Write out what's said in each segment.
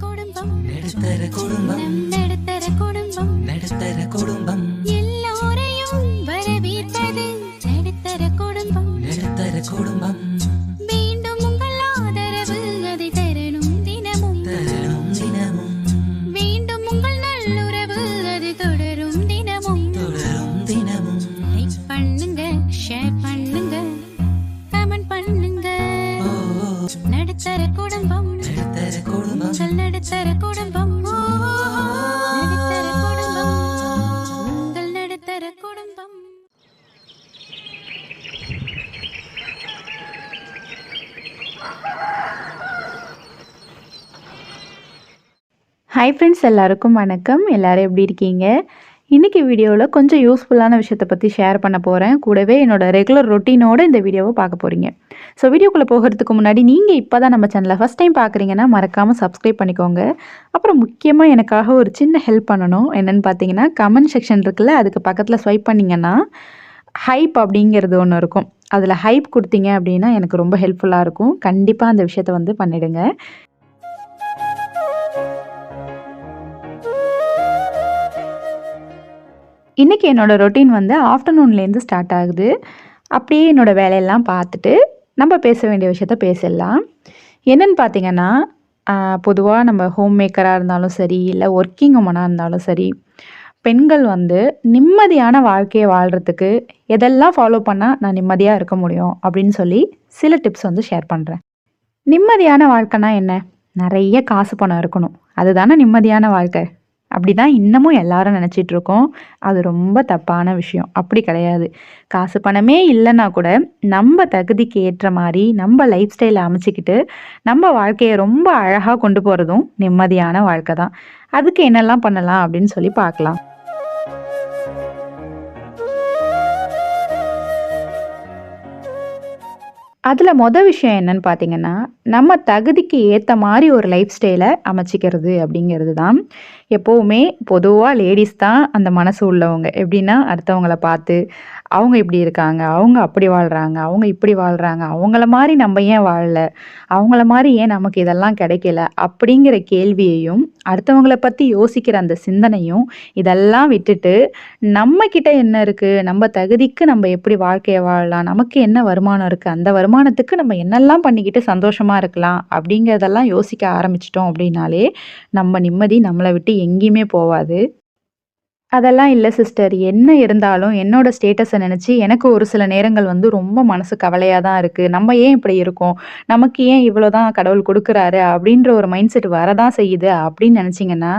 കൊടുമ്പം കൊടുമ്പം hi friends எல்லாருக்கும் வணக்கம். எல்லாரும் எப்படி இருக்கீங்க? இன்றைக்கி வீடியோவில் கொஞ்சம் யூஸ்ஃபுல்லான விஷயத்தை பற்றி ஷேர் பண்ண போகிறேன் கூடவே என்னோடய ரெகுலர் ரொட்டீனோட இந்த வீடியோவை பார்க்க போகிறீங்க ஸோ வீடியோக்குள்ளே போகிறதுக்கு முன்னாடி நீங்கள் இப்போ தான் நம்ம சேனலை ஃபஸ்ட் டைம் பார்க்குறீங்கன்னா மறக்காமல் சப்ஸ்கிரைப் பண்ணிக்கோங்க. அப்புறம் முக்கியமாக எனக்காக ஒரு சின்ன ஹெல்ப் பண்ணணும். என்னென்னு பார்த்தீங்கன்னா கமெண்ட் செக்ஷன் இருக்குல்ல அதுக்கு பக்கத்தில் ஸ்வைப் பண்ணிங்கன்னா ஹைப் அப்படிங்கிறது ஒன்று இருக்கும். அதில் ஹைப் கொடுத்தீங்க அப்படின்னா எனக்கு ரொம்ப ஹெல்ப்ஃபுல்லாக இருக்கும். கண்டிப்பாக அந்த விஷயத்த வந்து பண்ணிவிடுங்க இன்றைக்கி என்னோடய ரொட்டீன் வந்து ஆஃப்டர்நூன்லேருந்து ஸ்டார்ட் ஆகுது. அப்படியே என்னோடய வேலையெல்லாம் பார்த்துட்டு நம்ம பேச வேண்டிய விஷயத்த பேசிடலாம். என்னென்னு பார்த்தீங்கன்னா பொதுவாக நம்ம ஹோம் மேக்கராக இருந்தாலும் சரி இல்லை ஒர்க்கிங் உமனாக இருந்தாலும் சரி பெண்கள் வந்து நிம்மதியான வாழ்க்கையை வாழ்கிறதுக்கு எதெல்லாம் ஃபாலோ பண்ணால் நான் நிம்மதியாக இருக்க முடியும் அப்படின்னு சொல்லி சில டிப்ஸ் வந்து ஷேர் பண்ணுறேன் நிம்மதியான வாழ்க்கைனா என்ன? நிறைய காசு பணம் இருக்கணும். அதுதானே நிம்மதியான வாழ்க்கை? அப்படி தான் இன்னமும் எல்லாரும் நினச்சிட்டு இருக்கோம் அது ரொம்ப தப்பான விஷயம். அப்படி கிடையாது. காசு பணமே இல்லைன்னா கூட நம்ம தகுதிக்கு ஏற்ற மாதிரி நம்ம லைஃப் ஸ்டைலை அமைச்சிக்கிட்டு நம்ம வாழ்க்கையை ரொம்ப அழகாக கொண்டு போகிறதும் நிம்மதியான வாழ்க்கை தான். அதுக்கு என்னெல்லாம் பண்ணலாம் அப்படின்னு சொல்லி பார்க்கலாம். அதில் மொதல் விஷயம் என்னன்னு பார்த்தீங்கன்னா நம்ம தகுதிக்கு ஏற்ற மாதிரி ஒரு லைஃப் ஸ்டைலை அமைச்சிக்கிறது அப்படிங்கிறது தான். எப்போவுமே பொதுவாக லேடிஸ் தான் அந்த மனசு உள்ளவங்க. எப்படின்னா அடுத்தவங்களை பார்த்து அவங்க இப்படி இருக்காங்க அவங்க அப்படி வாழ்கிறாங்க அவங்க இப்படி வாழ்கிறாங்க அவங்கள மாதிரி நம்ம ஏன் வாழல அவங்கள மாதிரி ஏன் நமக்கு இதெல்லாம் கிடைக்கல அப்படிங்கிற கேள்வியையும் அடுத்தவங்கள பற்றி யோசிக்கிற அந்த சிந்தனையும் இதெல்லாம் விட்டுட்டு நம்ம என்ன இருக்குது நம்ம தகுதிக்கு நம்ம எப்படி வாழ்க்கையை வாழலாம் நமக்கு என்ன வருமானம் இருக்குது அந்த வருமானத்துக்கு நம்ம என்னெல்லாம் பண்ணிக்கிட்டு சந்தோஷமாக இருக்கலாம் அப்படிங்கிறதெல்லாம் யோசிக்க ஆரம்பிச்சிட்டோம் அப்படின்னாலே நம்ம நிம்மதி நம்மளை விட்டு எங்கேயுமே போகாது அதெல்லாம் இல்லை சிஸ்டர் என்ன இருந்தாலும் என்னோட ஸ்டேட்டஸை நினச்சி எனக்கு ஒரு சில நேரங்கள் வந்து ரொம்ப மனசு கவலையாக தான் இருக்குது நம்ம ஏன் இப்படி இருக்கோம்? நமக்கு ஏன் இவ்வளோ தான் கடவுள் கொடுக்குறாரு? அப்படின்ற ஒரு மைண்ட் செட் வரதான் செய்யுது. அப்படின்னு நினச்சிங்கன்னா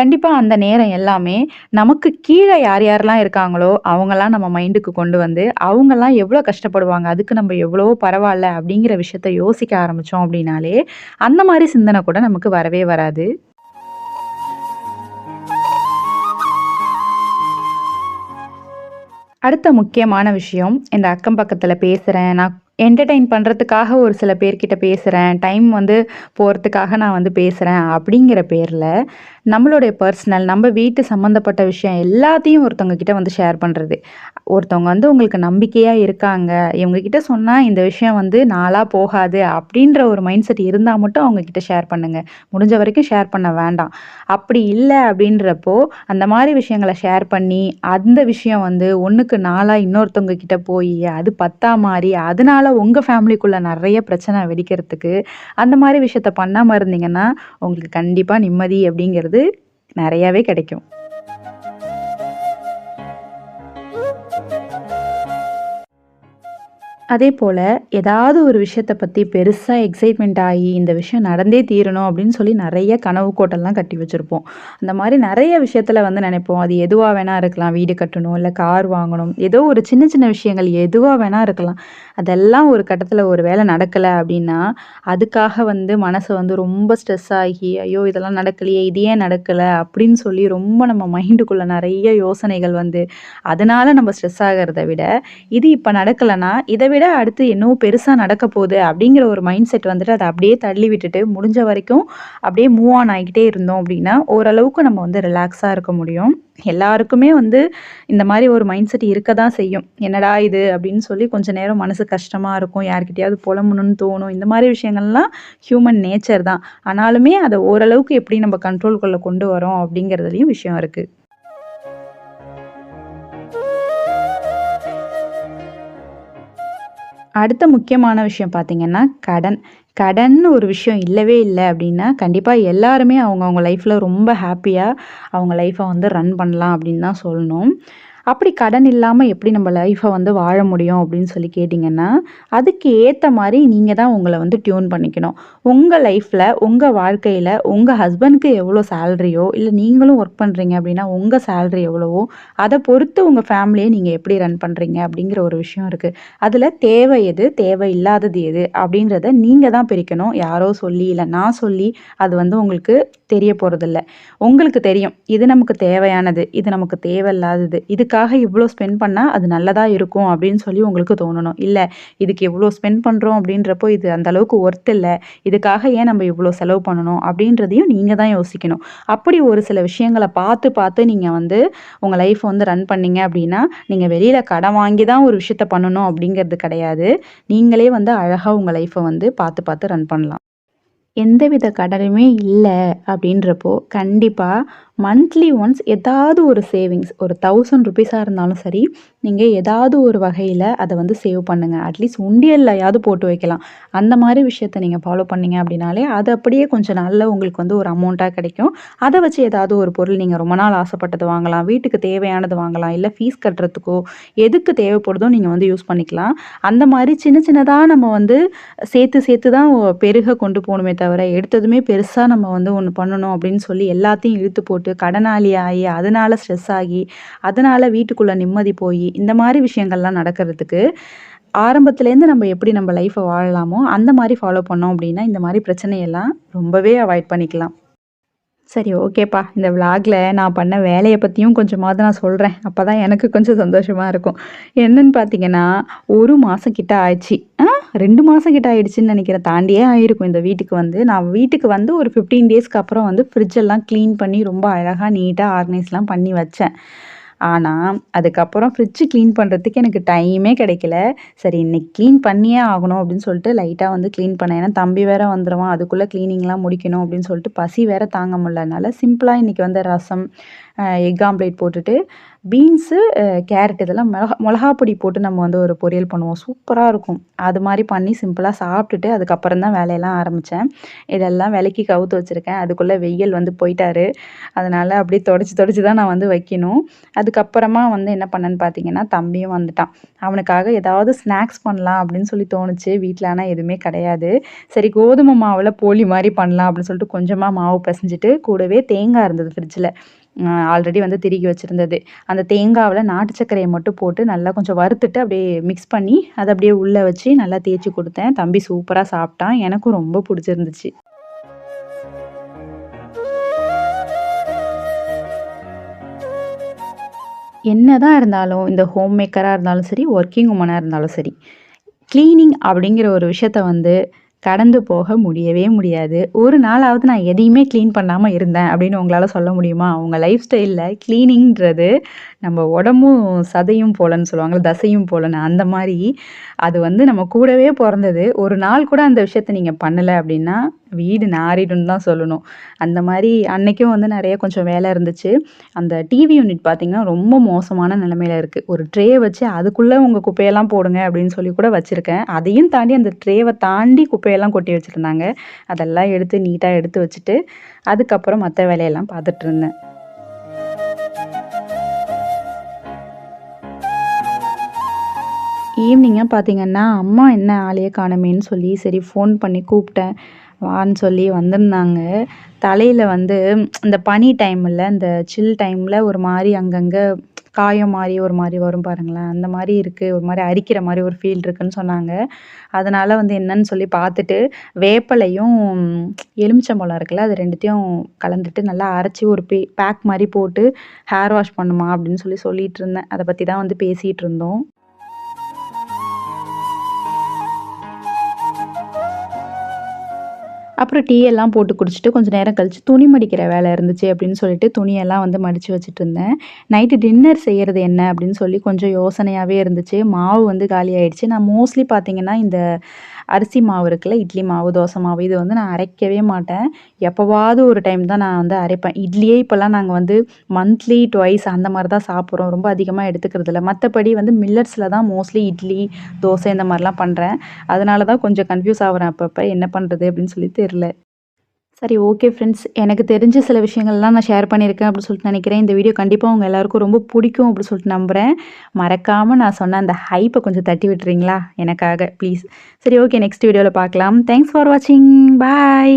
கண்டிப்பாக அந்த நேரம் எல்லாமே நமக்கு கீழே யார் யாரெல்லாம் இருக்காங்களோ அவங்கெல்லாம் நம்ம மைண்டுக்கு கொண்டு வந்து அவங்கெல்லாம் எவ்வளோ கஷ்டப்படுவாங்க? அதுக்கு நம்ம எவ்வளவோ பரவாயில்ல அப்படிங்கிற விஷயத்த யோசிக்க ஆரம்பித்தோம் அப்படின்னாலே அந்த மாதிரி சிந்தனை கூட நமக்கு வரவே வராது. அடுத்த முக்கியமான விஷயம் இந்த அக்கம் பக்கத்தில் பேசுகிறேன் நான் என்டர்டெயின் பண்ணுறதுக்காக ஒரு சில பேர்கிட்ட பேசுகிறேன் டைம் வந்து போகிறதுக்காக நான் வந்து பேசுகிறேன் அப்படிங்கிற பேரில் நம்மளுடைய பர்சனல் நம்ம வீட்டு சம்மந்தப்பட்ட விஷயம் எல்லாத்தையும் ஒருத்தவங்க கிட்ட வந்து ஷேர் பண்ணுறது ஒருத்தவங்க வந்து உங்களுக்கு நம்பிக்கையாக இருக்காங்க. இவங்கக்கிட்ட சொன்னால் இந்த விஷயம் வந்து நாளாக போகாது அப்படின்ற ஒரு மைண்ட் செட் இருந்தால் மட்டும் அவங்கக்கிட்ட ஷேர் பண்ணுங்கள் முடிஞ்ச வரைக்கும் ஷேர் பண்ண வேண்டாம். அப்படி இல்லை அப்படின்றப்போ அந்த மாதிரி விஷயங்களை ஷேர் பண்ணி அந்த விஷயம் வந்து ஒன்றுக்கு நாளாக இன்னொருத்தவங்க கிட்ட போய் அது பத்தா மாதிரி அதனால உங்கள் ஃபேமிலிக்குள்ளே நிறைய பிரச்சனை வெடிக்கிறதுக்கு அந்த மாதிரி விஷயத்த பண்ணாமல் இருந்தீங்கன்னா உங்களுக்கு கண்டிப்பாக நிம்மதி அப்படிங்கிறது நிறையாவே கிடைக்கும். அதே போல் ஏதாவது ஒரு விஷயத்தை பற்றி பெருசாக எக்ஸைட்மெண்ட் ஆகி இந்த விஷயம் நடந்தே தீரணும் அப்படின்னு சொல்லி நிறைய கனவு கோட்டெல்லாம் கட்டி வச்சுருப்போம். அந்த மாதிரி நிறைய விஷயத்தில் வந்து நினைப்போம். அது எதுவாக வேணால் இருக்கலாம். வீடு கட்டணும் இல்லை கார் வாங்கணும். ஏதோ ஒரு சின்ன சின்ன விஷயங்கள் எதுவாக வேணால் இருக்கலாம். அதெல்லாம் ஒரு கட்டத்தில் ஒரு வேலை நடக்கலை அப்படின்னா அதுக்காக வந்து மனசை வந்து ரொம்ப ஸ்ட்ரெஸ் ஆகி ஐயோ இதெல்லாம் நடக்கலையே இது ஏன் நடக்கலை? அப்படின்னு சொல்லி ரொம்ப நம்ம மைண்டுக்குள்ளே நிறைய யோசனைகள் வந்து அதனால் நம்ம ஸ்ட்ரெஸ் ஆகிறத விட இது இப்போ நடக்கலைன்னா இதை விட அடுத்து என்னவோ பெருசாக நடக்க போகுது அப்படிங்கிற ஒரு மைண்ட் செட் வந்துட்டு அதை அப்படியே தள்ளி விட்டுட்டு முடிஞ்ச வரைக்கும் அப்படியே மூவ் ஆன் ஆகிக்கிட்டே இருந்தோம் அப்படின்னா ஓரளவுக்கு நம்ம வந்து ரிலாக்ஸாக இருக்க முடியும். எல்லாருக்குமே வந்து இந்த மாதிரி ஒரு மைண்ட் செட் இருக்க தான் செய்யும். என்னடா இது அப்படின்னு சொல்லி கொஞ்ச நேரம் மனசு கஷ்டமாக இருக்கும். யார்கிட்டயாவது புலம்பணும்னு தோணும். இந்த மாதிரி விஷயங்கள்லாம் ஹியூமன் நேச்சர் தான். ஆனாலுமே அதை ஓரளவுக்கு எப்படி நம்ம கண்ட்ரோல்குள்ளே கொண்டு வரோம் அப்படிங்கிறதுலையும் விஷயம் இருக்குது அடுத்த முக்கியமான விஷயம் பார்த்தீங்கன்னா கடன். கடன்னு ஒரு விஷயம் இல்லவே இல்லை அப்படின்னா கண்டிப்பாக எல்லாருமே அவங்கவுங்க லைஃப்பில் ரொம்ப ஹாப்பியாக அவங்க லைஃப்பை வந்து ரன் பண்ணலாம் அப்படின்னு தான் சொல்லணும். அப்படி கடன் இல்லாமல் எப்படி நம்ம லைஃப்பை வந்து வாழ முடியும் அப்படின்னு சொல்லி கேட்டிங்கன்னா அதுக்கு ஏற்ற மாதிரி நீங்கள் தான் உங்களை வந்து டியூன் பண்ணிக்கணும். உங்கள் லைஃப்பில் உங்கள் வாழ்க்கையில் உங்கள் ஹஸ்பண்ட்க்கு எவ்வளோ சேலரியோ இல்லை நீங்களும் ஒர்க் பண்ணுறீங்க அப்படின்னா உங்கள் சேலரி எவ்வளவோ அதை பொறுத்து உங்கள் ஃபேமிலியை நீங்கள் எப்படி ரன் பண்ணுறீங்க அப்படிங்கிற ஒரு விஷயம் இருக்குது அதில் தேவை எது தேவை இல்லாதது எது அப்படின்றத நீங்கள் தான் பிரிக்கணும். யாரோ சொல்லி இல்லை நான் சொல்லி அது வந்து உங்களுக்கு தெரிய போகிறதில்ல உங்களுக்கு தெரியும் இது நமக்கு தேவையானது இது நமக்கு தேவையில்லாதது இதுக்கு இதுக்காக இவ்வளோ ஸ்பெண்ட் பண்ணால் அது நல்லதாக இருக்கும் அப்படின்னு சொல்லி உங்களுக்கு தோணணும். இல்லை இதுக்கு இவ்வளோ ஸ்பெண்ட் பண்ணுறோம் அப்படின்றப்போ இது அந்த அளவுக்கு ஒர்த் இல்லை. இதுக்காக ஏன் நம்ம இவ்வளோ செலவு பண்ணணும் அப்படின்றதையும் நீங்கள் தான் யோசிக்கணும். அப்படி ஒரு சில விஷயங்களை பார்த்து பார்த்து நீங்கள் வந்து உங்கள் லைஃப்பை வந்து ரன் பண்ணீங்க அப்படின்னா நீங்கள் வெளியில் கடன் வாங்கி தான் ஒரு விஷயத்த பண்ணணும் அப்படிங்கிறது கிடையாது. நீங்களே வந்து அழகாக உங்கள் லைஃப்பை வந்து பார்த்து பார்த்து ரன் பண்ணலாம். எந்தவித கடனுமே இல்லை அப்படின்றப்போ கண்டிப்பாக மந்த்லி ஒன்ஸ் ஏதாவது ஒரு சேவிங்ஸ் ஒரு தௌசண்ட் ருபீஸாக இருந்தாலும் சரி நீங்கள் ஏதாவது ஒரு வகையில் அதை வந்து சேவ் பண்ணுங்கள் அட்லீஸ்ட் உண்டியல்லையாவது போட்டு வைக்கலாம். அந்த மாதிரி விஷயத்த நீங்கள் ஃபாலோ பண்ணீங்க அப்படின்னாலே அது அப்படியே கொஞ்சம் நல்ல உங்களுக்கு வந்து ஒரு அமௌண்ட்டாக கிடைக்கும். அதை வச்சு ஏதாவது ஒரு பொருள் நீங்கள் ரொம்ப நாள் ஆசைப்பட்டது வாங்கலாம். வீட்டுக்கு தேவையானது வாங்கலாம். இல்லை ஃபீஸ் கட்டுறதுக்கோ எதுக்கு தேவைப்படுதோ நீங்கள் வந்து யூஸ் பண்ணிக்கலாம். அந்த மாதிரி சின்ன சின்னதாக நம்ம வந்து சேர்த்து சேர்த்து தான் பெருக கொண்டு போகணுமே தவிர எடுத்ததுமே பெருசாக நம்ம வந்து ஒன்று பண்ணணும் அப்படின்னு சொல்லி எல்லாத்தையும் இழுத்து போட்டு கடனாளி ஆகி அதனால ஸ்ட்ரெஸ் ஆகி அதனால் வீட்டுக்குள்ளே நிம்மதி போய் இந்த மாதிரி விஷயங்கள்லாம் நடக்கிறதுக்கு ஆரம்பத்துலேருந்து நம்ம எப்படி நம்ம லைஃப்பை வாழலாமோ அந்த மாதிரி ஃபாலோ பண்ணோம் அப்படின்னா இந்த மாதிரி பிரச்சனையெல்லாம் ரொம்பவே அவாய்ட் பண்ணிக்கலாம். சரி ஓகேப்பா. இந்த விலாகில் நான் பண்ண வேலையை பற்றியும் கொஞ்சமாவது நான் சொல்கிறேன் அப்போ தான் எனக்கு கொஞ்சம் சந்தோஷமாக இருக்கும். என்னன்னு பார்த்தீங்கன்னா ஒரு மாதம் கிட்ட ஆயிடுச்சு. ஆ ரெண்டு மாதம் கிட்ட ஆயிடுச்சுன்னு நினைக்கிறேன் தாண்டியே ஆயிருக்கும். இந்த வீட்டுக்கு வந்து நான் வீட்டுக்கு வந்து ஒரு ஃபிஃப்டீன் டேஸ்க்கு அப்புறம் வந்து ஃப்ரிட்ஜெல்லாம் க்ளீன் பண்ணி ரொம்ப அழகாக நீட்டாக ஆர்கனைஸ்லாம் பண்ணி வச்சேன். ஆனால் அதுக்கப்புறம் ஃப்ரிட்ஜு க்ளீன் பண்ணுறதுக்கு எனக்கு டைமே கிடைக்கல. சரி இன்னைக்கு க்ளீன் பண்ணியே ஆகணும் அப்படின்னு சொல்லிட்டு லைட்டாக வந்து க்ளீன் பண்ணேன். ஏன்னா தம்பி வேற வந்துடுவான் அதுக்குள்ளே க்ளீனிங்லாம் முடிக்கணும் அப்படின்னு சொல்லிட்டு பசி வேற தாங்க முடியலனால சிம்பிளாக இன்றைக்கி வந்து ரசம் எக் ஆம்லேட் போட்டுட்டு பீன்ஸு கேரட் இதெல்லாம் மிளகா மிளகா பொடி போட்டு நம்ம வந்து ஒரு பொரியல் பண்ணுவோம். சூப்பராக இருக்கும். அது மாதிரி பண்ணி சிம்பிளாக சாப்பிட்டுட்டு அதுக்கப்புறம் தான் வேலையெல்லாம் ஆரம்பித்தேன் இதெல்லாம் விலைக்கு கவுத்து வச்சுருக்கேன். அதுக்குள்ளே வெயில் வந்து போயிட்டாரு. அதனால் அப்படியே தொடச்சி தொடச்சி தான் நான் வந்து வைக்கணும். அதுக்கப்புறமா வந்து என்ன பண்ணேன்னு பார்த்தீங்கன்னா தம்பியும் வந்துட்டான். அவனுக்காக ஏதாவது ஸ்நாக்ஸ் பண்ணலாம் அப்படின்னு சொல்லி தோணுச்சு. வீட்டில் ஆனால் எதுவுமே கிடையாது. சரி கோதுமை மாவில் போலி மாதிரி பண்ணலாம் அப்படின்னு சொல்லிட்டு கொஞ்சமாக மாவு பிசைஞ்சிட்டு கூடவே தேங்காய் இருந்தது ஃப்ரிட்ஜில் ஆல்ரெடி வந்து திருகி வச்சுருந்தது. அந்த தேங்காவில் நாட்டு சர்க்கரையை மட்டும் போட்டு நல்லா கொஞ்சம் வறுத்துட்டு அப்படியே மிக்ஸ் பண்ணி அதை அப்படியே உள்ளே வச்சு நல்லா தேய்ச்சி கொடுத்தேன். தம்பி சூப்பராக சாப்பிட்டான். எனக்கும் ரொம்ப பிடிச்சிருந்துச்சு. என்னதான் இருந்தாலும் இந்த ஹோம் மேக்கராக இருந்தாலும் சரி ஒர்க்கிங் உமனாக இருந்தாலும் சரி க்ளீனிங் அப்படிங்கிற ஒரு விஷயத்த வந்து கடந்து போக முடியவே முடியாது. ஒரு நாளாவது நான் எதையுமே க்ளீன் பண்ணாமல் இருந்தேன் அப்படின்னு உங்களால் சொல்ல முடியுமா? உங்கள் லைஃப் ஸ்டைலில் க்ளீனிங்கிறது நம்ம உடம்பும் சதையும் போலன்னு சொல்லுவாங்க தசையும் போலன்னு அந்த மாதிரி அது வந்து நம்ம கூடவே பிறந்தது. ஒரு நாள் கூட அந்த விஷயத்த நீங்கள் பண்ணலை அப்படின்னா வீடு நாரிடும்னு தான் சொல்லணும். அந்த மாதிரி அன்னைக்கும் வந்து நிறைய கொஞ்சம் வேலை இருந்துச்சு. அந்த டிவி யூனிட் பார்த்திங்கன்னா ரொம்ப மோசமான நிலமையில இருக்குது ஒரு ட்ரே வச்சு அதுக்குள்ளே உங்கள் குப்பையெல்லாம் போடுங்க அப்படின்னு சொல்லி கூட வச்சுருக்கேன். அதையும் தாண்டி அந்த ட்ரேவை தாண்டி குப்பையெல்லாம் கொட்டி வச்சுருந்தாங்க. அதெல்லாம் எடுத்து நீட்டாக எடுத்து வச்சுட்டு அதுக்கப்புறம் மற்ற வேலையெல்லாம் பார்த்துட்டு இருந்தேன். ஈவினிங்காக பார்த்தீங்கன்னா அம்மா என்ன ஆளையே காணுமேன்னு சொல்லி சரி ஃபோன் பண்ணி கூப்பிட்டேன். வான்னு சொல்லி வந்திருந்தாங்க. தலையில் வந்து இந்த பனி டைமில் இந்த சில் டைமில் ஒரு மாதிரி அங்கங்கே காயம் மாதிரி ஒரு மாதிரி வரும் பாருங்களேன். அந்த மாதிரி இருக்குது ஒரு மாதிரி அரிக்கிற மாதிரி ஒரு ஃபீல் இருக்குன்னு சொன்னாங்க. அதனால் வந்து என்னன்னு சொல்லி பார்த்துட்டு வேப்பலையும் எலுமிச்சம்பழம் இருக்குல்ல அது ரெண்டுத்தையும் கலந்துட்டு நல்லா அரைச்சி ஒரு பே பேக் மாதிரி போட்டு ஹேர் வாஷ் பண்ணுமா அப்படின்னு சொல்லி சொல்லிட்டு இருந்தேன். அதை பற்றி தான் வந்து பேசிகிட்டு இருந்தோம். அப்புறம் டீ எல்லாம் போட்டு குடிச்சிட்டு கொஞ்சம் நேரம் கழிச்சு துணி மடிக்கிற வேலை இருந்துச்சு அப்படின்னு சொல்லிட்டு துணியெல்லாம் வந்து மடித்து வச்சுட்டு இருந்தேன் நைட்டு டின்னர் செய்கிறது என்ன அப்படின்னு சொல்லி கொஞ்சம் யோசனையாகவே இருந்துச்சு. மாவு வந்து காலி ஆயிடுச்சு. நான் மோஸ்ட்லி பார்த்தீங்கன்னா இந்த அரிசி மாவு இருக்குல்ல இட்லி மாவு தோசை மாவு இது வந்து நான் அரைக்கவே மாட்டேன். எப்போவாவது ஒரு டைம் தான் நான் வந்து அரைப்பேன். இட்லியே இப்போல்லாம் நாங்கள் வந்து மந்த்லி டுவைஸ் அந்த மாதிரி தான் சாப்பிட்றோம். ரொம்ப அதிகமாக எடுத்துக்கிறது இல்லை. மற்றபடி வந்து மில்லட்ஸில் தான் மோஸ்ட்லி இட்லி தோசை இந்த மாதிரிலாம் பண்ணுறேன் அதனால தான் கொஞ்சம் கன்ஃபியூஸ் ஆகுறேன் அப்பப்போ. என்ன பண்ணுறது அப்படின்னு சொல்லி தெரில சரி ஓகே ஃப்ரெண்ட்ஸ் எனக்கு தெரிஞ்ச சில விஷயங்கள்லாம் நான் ஷேர் பண்ணியிருக்கேன் அப்படின்னு சொல்லிட்டு நினைக்கிறேன். இந்த வீடியோ கண்டிப்பாக உங்கள் எல்லாருக்கும் ரொம்ப பிடிக்கும் அப்படின்னு சொல்லிட்டு நம்புகிறேன் மறக்காமல் நான் சொன்ன அந்த ஹைப்பை கொஞ்சம் தட்டி விட்டுறீங்களா? எனக்காக ப்ளீஸ் சரி ஓகே நெக்ஸ்ட் வீடியோவில் பார்க்கலாம். தேங்க்ஸ் ஃபார் வாட்சிங் பாய்